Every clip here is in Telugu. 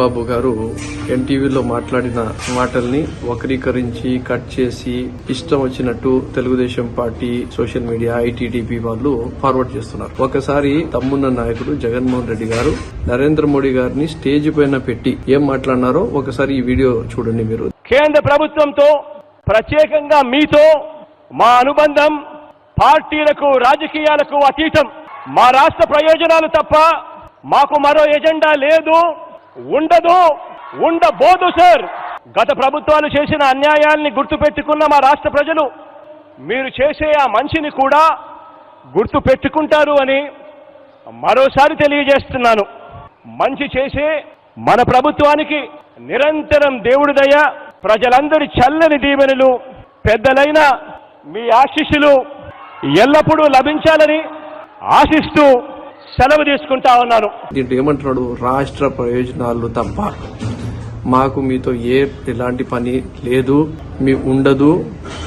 బాబు గారు ఎన్టీవీలో మాట్లాడిన మాటల్ని వక్రీకరించి కట్ చేసి ఇష్టం వచ్చినట్టు Telugu Desam party social media ITDP వాళ్ళు ఫార్వర్డ్ చేస్తున్నారు. ఒకసారి తమ్మున్న నాయకుడు జగన్మోహన్ రెడ్డి గారు నరేంద్ర మోడీ గారిని స్టేజ్ పైన పెట్టి ఏం మాట్లాడినారో ఒకసారి ఈ వీడియో చూడండి మీరు. కేంద్ర ప్రభుత్వంతో ప్రత్యేకంగా మీతో మా అనుబంధం పార్టీలకు రాజకీయాలకు అతీతం. మా రాష్ట్ర ప్రయోజనాలు తప్ప మాకు మరో ఎజెండా లేదు. ఉండదు ఉండబోదు సార్. గత ప్రభుత్వాలు చేసిన అన్యాయాల్ని గుర్తుపెట్టుకున్న మా రాష్ట్ర ప్రజలు మీరు చేసే ఆ మంచిని కూడా గుర్తు పెట్టుకుంటారు అని మరోసారి తెలియజేస్తున్నాను. మంచి చేసే మన ప్రభుత్వానికి నిరంతరం దేవుడి దయ ప్రజలందరి చల్లని దీవెనలు పెద్దలైన మీ ఆశీస్సులు ఎల్లప్పుడూ లభించాలని ఆశిస్తూ సెలవు తీసుకుంటా ఉన్నాను. దీంట్లో ఏమంటున్నాడు? రాష్ట్ర ప్రయోజనాలు తప్ప మాకు మీతో ఏ ఎలాంటి పని లేదు మీ ఉండదు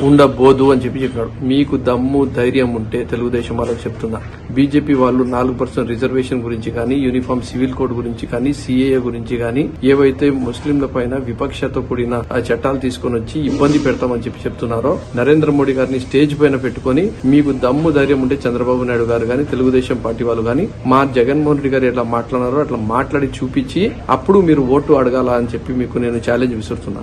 ఉండబోదు అని చెప్పి చెప్పినాడు మీకు దమ్ము ధైర్యం ఉంటే తెలుగుదేశం వాళ్ళకి చెప్తున్నా. బీజేపీ వాళ్ళు నాలుగు పర్సెంట్ రిజర్వేషన్ గురించి కానీ యూనిఫామ్ సివిల్ కోడ్ గురించి కానీ సిఏఏ గురించి కానీ ఏవైతే ముస్లింల పైన విపక్షతో కూడిన ఆ చట్టాలు తీసుకొని వచ్చి ఇబ్బంది పెడతామని చెప్పి చెప్తున్నారో నరేంద్ర మోడీ గారిని స్టేజ్ పైన పెట్టుకొని మీకు దమ్ము ధైర్యం ఉంటే చంద్రబాబు నాయుడు గారు కానీ తెలుగుదేశం పార్టీ వాళ్ళు కానీ మా జగన్మోహన్ రెడ్డి గారు ఎట్లా మాట్లాడారో అట్లా మాట్లాడి చూపించి అప్పుడు మీరు ఓటు అడగాల అని చెప్పి మీకు నేను ఛాలెంజ్ విసురుతున్నా.